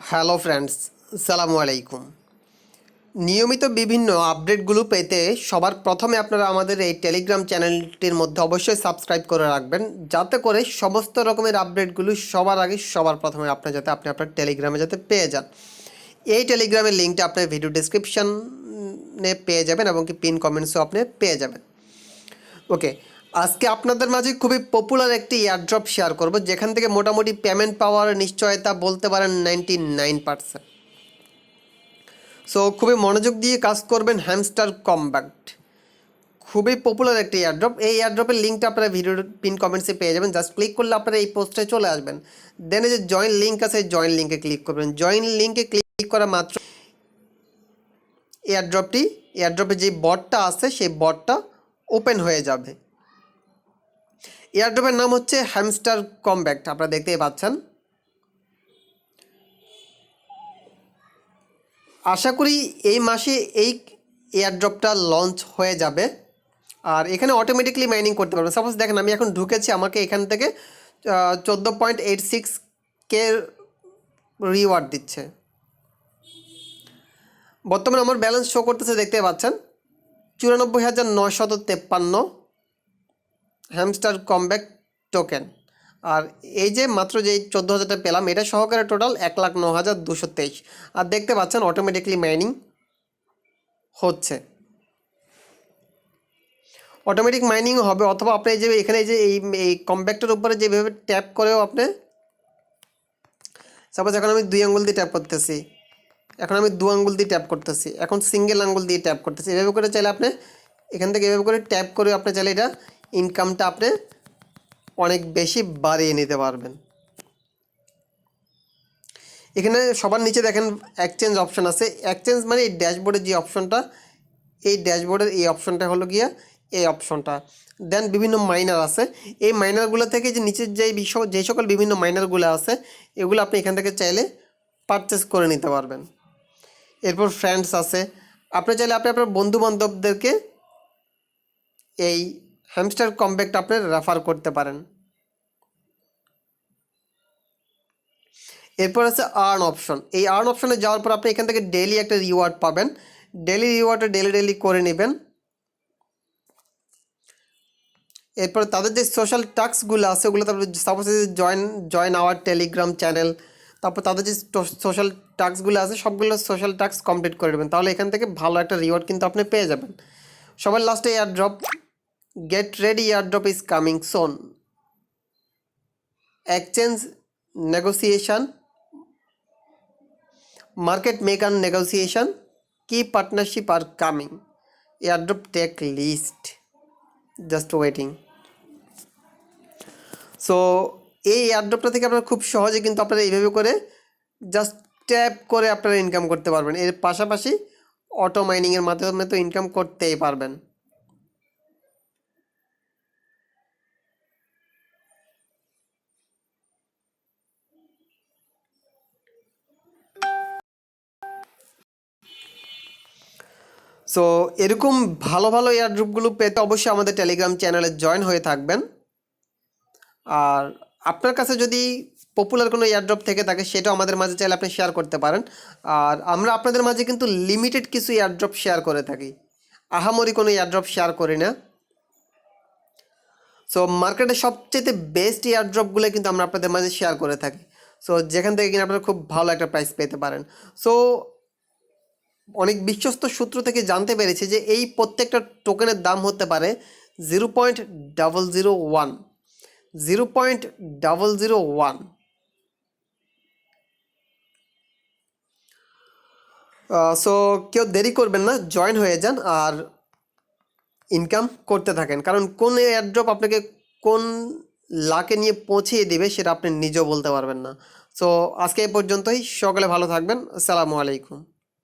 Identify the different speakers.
Speaker 1: Hello friends, সালামু আলাইকুম। নিয়মিত বিভিন্ন আপডেটগুলো পেতে সবার প্রথমে আপনারা আমাদের এই টেলিগ্রাম চ্যানেলটির মধ্যে অবশ্যই সাবস্ক্রাইব করে রাখবেন, যাতে করে সমস্ত রকমের আপডেটগুলো সবার আগে, সবার প্রথমে আপনার যাতে, আপনি আপনার টেলিগ্রামে যাতে পেয়ে যান। এই টেলিগ্রামের লিঙ্কটা আপনার ভিডিও ডিসক্রিপশানে পেয়ে যাবেন এবং কি পিন কমেন্টসও আপনি পেয়ে যাবেন। ওকে আজকে আপনাদের মাঝে খুবই পপুলার একটি এয়ারড্রপ শেয়ার করব, যেখান থেকে মোটামুটি পেমেন্ট পাওয়ার নিশ্চয়তা বলতে পারেন নাইনটি নাইন পার্সেন্ট সো খুবই মনোযোগ দিয়ে কাজ করবেন হ্যামস্টার কম্ব্যাক্ট খুবই পপুলার একটি এয়ারড্রপ এই এয়ারড্রপের লিঙ্কটা আপনারা ভিডিওর পিন কমেন্টসে পেয়ে যাবেন। জাস্ট ক্লিক করলে আপনারা এই পোস্টে চলে আসবেন। দেন যে জয়েন লিঙ্ক আছে জয়েন লিঙ্কে ক্লিক করবেন। জয়েন লিঙ্কে ক্লিক করা মাত্র এয়ারড্রপটি এয়ারড্রপে যে বটটা আছে, সেই বটটা ওপেন হয়ে যাবে। এয়ারড্রপের নাম হচ্ছে হ্যামস্টার কম্ব্যাক্ট, আপনারা দেখতেই পাচ্ছেন। আশা করি এই মাসে এই এয়ারড্রপটা লঞ্চ হয়ে যাবে, আর এখানে অটোমেটিকলি মাইনিং করতে পারবেন। সাপোজ দেখেন, আমি এখন ঢুকেছি আমাকে এখান থেকে চোদ্দ পয়েন্ট এইট সিক্স কে রিওয়ার্ড দিচ্ছে। বর্তমানে আমার ব্যালেন্স শো করতেছে দেখতে পাচ্ছেন। চুরানব্বই হাজার নয়শত তেপ্পান্ন। হ্যামস্টার কমব্যাক টোকেন আর এই যে মাত্র যে চোদ্দ হাজারটা পেলাম, এটা সহকারে টোটাল এক লাখ ন হাজার দুশো তেইশ। আর দেখতে পাচ্ছেন অটোমেটিকলি মাইনিং হচ্ছে। অটোমেটিক মাইনিং হবে, অথবা আপনি যে এখানে যে এই এই কম্প্যাক্টের উপরে যেভাবে ট্যাপ করেও আপনি সাপোজ এখন আমি দুই আঙ্গুল দিয়ে ট্যাপ করতেছি। এখন আমি দু আঙ্গুল দিয়ে ট্যাপ করতেছি। এখন সিঙ্গেল আঙ্গুল দিয়ে ট্যাপ করতেছি। এভাবে করে চাইলে আপনি, এখান থেকে এভাবে করে ট্যাপ করে আপনি চাইলে এটা ইনকামটা আপনি অনেক বেশি বাড়িয়ে নিতে পারবেন। এখানে সবার নিচে দেখেন এক্সচেঞ্জ অপশন আছে। এক্সচেঞ্জ মানে এই ড্যাশবোর্ডের যে অপশনটা এই ড্যাশবোর্ডের এই অপশনটা হলো গিয়া এই অপশনটা দেন বিভিন্ন মাইনার আছে। এই মাইনারগুলো থেকে যে নিচের যে বিষয় যে সকল বিভিন্ন মাইনারগুলো আছে, এগুলো আপনি এখান থেকে চাইলে পারচেস করে নিতে পারবেন। এরপর ফ্রেন্ডস আছে। আপনি চাইলে আপনি আপনার বন্ধু বান্ধবদেরকে এই হ্যামস্টার কম্প্যাক্ট আপনি রেফার করতে পারেন। এরপর আছে আর্ন অপশন এই আর্ন অপশনে যাওয়ার পর আপনি এখান থেকে ডেলি একটা রিওয়ার্ড পাবেন। ডেলি রিওয়ার্ডটা ডেলি ডেলি করে নেবেন। এরপর তাদের যে সোশ্যাল টাস্কগুলো আছে, ওগুলো তারপর suppose join join our Telegram channel তারপর তাদের যে সোশ্যাল টাস্কগুলো আছে, সবগুলো সোশ্যাল টাস্ক কমপ্লিট করে নেবেন। তাহলে এখান থেকে ভালো একটা রিওয়ার্ড কিন্তু আপনি পেয়ে যাবেন। সবার লাস্টে air drop get ready air drop is coming soon exchange negotiation market maker negotiation. Key partnership are coming. Airdrop tech list. Just waiting. So এই এয়ারড্রপটা থেকে আপনারা খুব সহজে কিন্তু আপনারা এইভাবে করে জাস্ট ট্যাপ করে আপনারা ইনকাম করতে পারবেন। এর পাশাপাশি অটো মাইনিংয়ের মাধ্যমে তো ইনকাম করতেই পারবেন। সো এরকম ভালো ভালো এয়ারড্রপগুলো পেতে অবশ্যই আমাদের টেলিগ্রাম চ্যানেলে জয়েন হয়ে থাকবেন। আর আপনার কাছে যদি পপুলার কোনো এয়ারড্রপ থেকে থাকে, সেটাও আমাদের মাঝে চাইলে আপনি শেয়ার করতে পারেন। আর আমরা আপনাদের মাঝে কিন্তু লিমিটেড কিছু এয়ারড্রপ শেয়ার করে থাকি। আহামরি কোনো এয়ারড্রপ শেয়ার করি না। সো মার্কেটে সবচেয়ে বেস্ট এয়ারড্রপগুলো কিন্তু আমরা আপনাদের মাঝে শেয়ার করে থাকি। সো যেখান থেকে কিনা আপনারা খুব ভালো একটা প্রাইস পেতে পারেন। সো অনেক বিশ্বস্ত সূত্র থেকে জানতে পেরেছি যে এই প্রত্যেকটা টোকেনের দাম হতে পারে zero point double zero one zero point double zero one so কেউ দেরি করবেন না জয়েন হয়ে যান আর ইনকাম করতে থাকেন। কারণ কোন এয়ারড্রপ আপনাকে কোন লাকে নিয়ে পৌঁছিয়ে দেবে সেটা আপনি নিজেও বলতে পারবেন না। সো আজকে এই পর্যন্তই। সকলে ভালো থাকবেন। আসসালামু আলাইকুম।